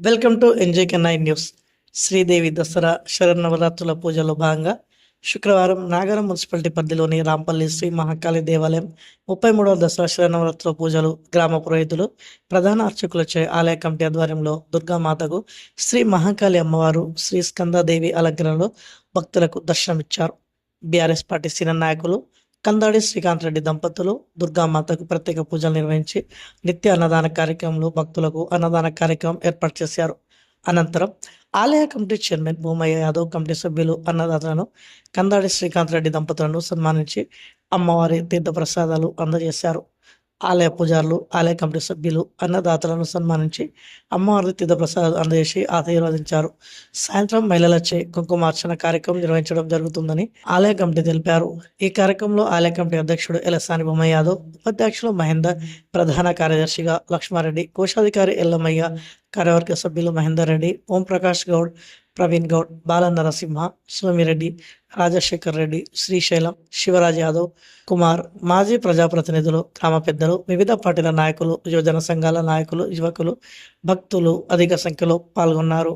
Welcome to NJK nine news. Sridevi Dasara శరన్నవరాత్రుల పూజలో భాగంగా శుక్రవారం నాగరం మున్సిపాలిటీ పరిధిలోని రాంపల్లి శ్రీ మహాకాళి దేవాలయం ముప్పై మూడవ దసరా శరన్నవరాత్రుల పూజలు గ్రామ పురోహితులు ప్రధాన అర్చకులచే ఆలయ కమిటీ ఆధ్వర్యంలో దుర్గామాతకు శ్రీ మహాకాళి అమ్మవారు శ్రీ స్కందాదేవి అలంకరణలో భక్తులకు దర్శనమిచ్చారు. బీఆర్ఎస్ పార్టీ సీనియర్ నాయకులు కందాడి శ్రీకాంత్ రెడ్డి దంపతులు దుర్గామాతకు ప్రత్యేక పూజలు నిర్వహించి నిత్య అన్నదాన కార్యక్రమంలో భక్తులకు అన్నదాన కార్యక్రమం ఏర్పాటు చేశారు. అనంతరం ఆలయ committee chairman Bhumaiah Yadav committee సభ్యులు అన్నదాతలను కందాడి శ్రీకాంత్ రెడ్డి దంపతులను సన్మానించి అమ్మవారి తీర్థప్రసాదాలు అందజేశారు. ఆలయ పూజారులు ఆలయ కమిటీ సభ్యులు అన్నదాతలను సన్మానించి అమ్మవారి తీర్థప్రసాదం అందజేసి ఆశీర్వదించారు. సాయంత్రం మహిళలచే కుంకుమార్చన కార్యక్రమం నిర్వహించడం జరుగుతుందని ఆలయ కమిటీ తెలిపారు. ఈ కార్యక్రమంలో ఆలయ కమిటీ అధ్యక్షుడు ఎలసాని బొమ్మయ్య యాదవ్ ఉపాధ్యక్షులు మహేందర్ ప్రధాన కార్యదర్శిగా లక్ష్మారెడ్డి కోశాధికారి ఎల్లమయ్య కార్యవర్గ సభ్యులు మహేందర్ రెడ్డి ఓంప్రకాష్ గౌడ్ ప్రవీణ్ గౌడ్ బాల నరసింహ సోమిరెడ్డి రాజశేఖర్ రెడ్డి శ్రీశైలం శివరాజ్ యాదవ్ కుమార్ మాజీ ప్రజాప్రతినిధులు గ్రామ పెద్దలు వివిధ పార్టీల నాయకులు యువజన సంఘాల నాయకులు యువకులు భక్తులు అధిక సంఖ్యలో పాల్గొన్నారు.